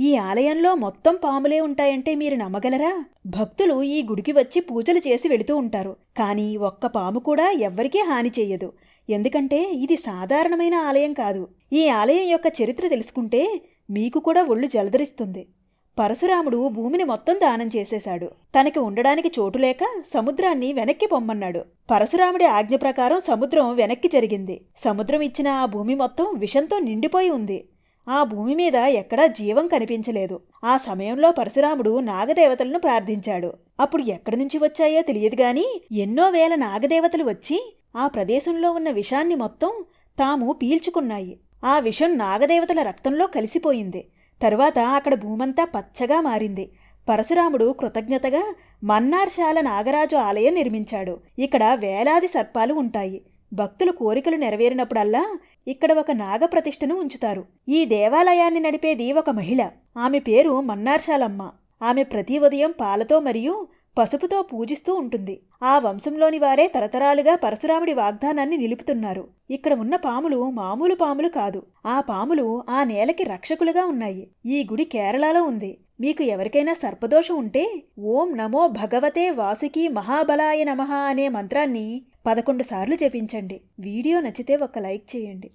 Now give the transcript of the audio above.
ఈ ఆలయంలో మొత్తం పాములే ఉంటాయంటే మీరు నమ్మగలరా? భక్తులు ఈ గుడికి వచ్చి పూజలు చేసి వెళుతూ ఉంటారు. కానీ ఒక్క పాము కూడా ఎవ్వరికీ హాని చేయదు ఎందుకంటే ఇది సాధారణమైన ఆలయం కాదు. ఈ ఆలయం యొక్క చరిత్ర తెలుసుకుంటే మీకు కూడా ఒళ్ళు జలదరిస్తుంది పరశురాముడు భూమిని మొత్తం దానం చేసేశాడు. తనకి ఉండడానికి చోటు లేక సముద్రాన్ని వెనక్కి పొమ్మన్నాడు. పరశురాముడి ఆజ్ఞ ప్రకారం సముద్రం వెనక్కి జరిగింది. సముద్రం ఇచ్చిన ఆ భూమి మొత్తం విషంతో నిండిపోయి ఉంది. ఆ భూమి మీద ఎక్కడా జీవం కనిపించలేదు. ఆ సమయంలో పరశురాముడు నాగదేవతలను ప్రార్థించాడు. అప్పుడు ఎక్కడి నుంచి వచ్చాయో తెలియదు గాని ఎన్నో వేల నాగదేవతలు వచ్చి ఆ ప్రదేశంలో ఉన్న విషాన్ని మొత్తం తాము పీల్చుకున్నాయి. ఆ విషం నాగదేవతల రక్తంలో కలిసిపోయింది. తరువాత అక్కడ భూమంతా పచ్చగా మారింది. పరశురాముడు కృతజ్ఞతగా మన్నార్శాల నాగరాజు ఆలయం నిర్మించాడు. ఇక్కడ వేలాది సర్పాలు ఉంటాయి. భక్తుల కోరికలు నెరవేరినప్పుడల్లా ఇక్కడ ఒక నాగప్రతిష్ఠను ఉంచుతారు. ఈ దేవాలయాన్ని నడిపేది ఒక మహిళ. ఆమె పేరు మన్నార్శాలమ్మ. ఆమె ప్రతి ఉదయం పాలతో మరియు పసుపుతో పూజిస్తూ ఉంటుంది. ఆ వంశంలోని వారే తరతరాలుగా పరశురాముడి వాగ్దానాన్ని నిలుపుతున్నారు. ఇక్కడ ఉన్న పాములు మామూలు పాములు కాదు. ఆ పాములు ఆ నేలకి రక్షకులుగా ఉన్నాయి. ఈ గుడి కేరళలో ఉంది. మీకు ఎవరికైనా సర్పదోషం ఉంటే ఓం నమో భగవతే వాసుకి మహాబలాయ నమః అనే మంత్రాన్ని పదకొండు సార్లు జపించండి. వీడియో నచ్చితే ఒక లైక్ చేయండి.